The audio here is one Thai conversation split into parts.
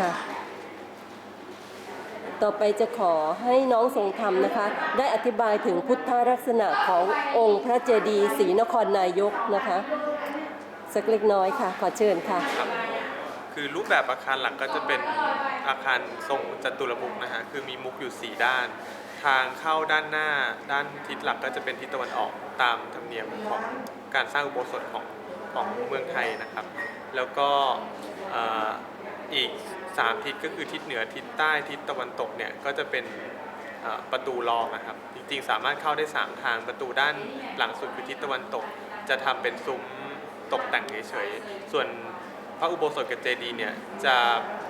ค่ะ ต่อไปจะขอให้น้องทรงธรรมนะคะ ได้อธิบายถึงพุทธลักษณะขององค์พระเจดีย์ศรีนครนายกนะคะ สักเล็กน้อยค่ะ ขอเชิญค่ะ ครับคือรูปแบบอาคารหลักก็จะเป็นอาคารทรงจัตุรมุขนะฮะ คือมีมุกอยู่ 4 ด้าน ทางเข้าด้านหน้า ด้านทิศหลักก็จะเป็นทิศตะวันออกตามธรรมเนียมของการสร้างอุโบสถของของเมืองไทยนะครับ แล้วก็ อีก 3 ทิศก็คือทิศเหนือทิศใต้ทิศตะวันตกเนี่ยก็จะเป็นประตูรองนะครับ จริงๆ สามารถเข้าได้ 3 ทางประตูด้านหลังสุดคือทิศตะวันตก จะทำเป็นซุ้มตกแต่งเฉยๆ ส่วนพระอุโบสถกับเจดีย์เนี่ยจะ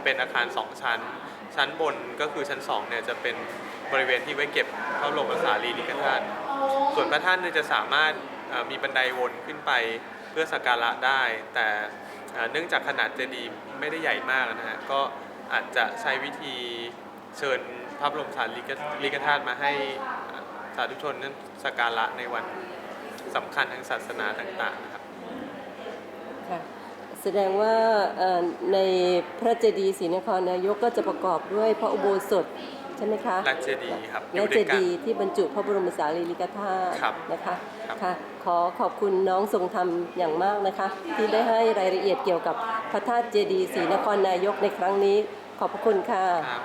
เป็นอาคาร 2 ชั้น ชั้นบนก็คือชั้น2เนี่ยจะเป็นบริเวณที่ไว้เก็บพระบรมสารีริกธาตุส่วนพระท่านเนี่ยจะสามารถมีบันไดวนขึ้นไปเพื่อสักการะได้ แต่ เนื่องจากขนาดเจดีย์ไม่ได้ใหญ่มากนะฮะก็อาจจะใช้วิธีเชิญพระบรมสารีริกธาตุมาให้สาธุชนนั้นสักการะในวันสำคัญทางศาสนาต่างๆนะครับค่ะแสดงว่าในพระเจดีย์ศรีนครนายกก็จะประกอบด้วยพระอุโบสถ ใช่ไหมคะและเจดีย์ครับอและยู่เจด้วยกัน ดีย์ที่บรรจุพระบรมสารีริกธาตุครับนะคะครับ ค่ะขอขอบคุณน้องทรงธรรมอย่างมากนะคะ ที่ได้ให้รายละเอียดเกี่ยวกับพระธาตุเจดีย์ศรีนครนายกในครั้งนี้ ขอบพระคุณค่ะ ครับ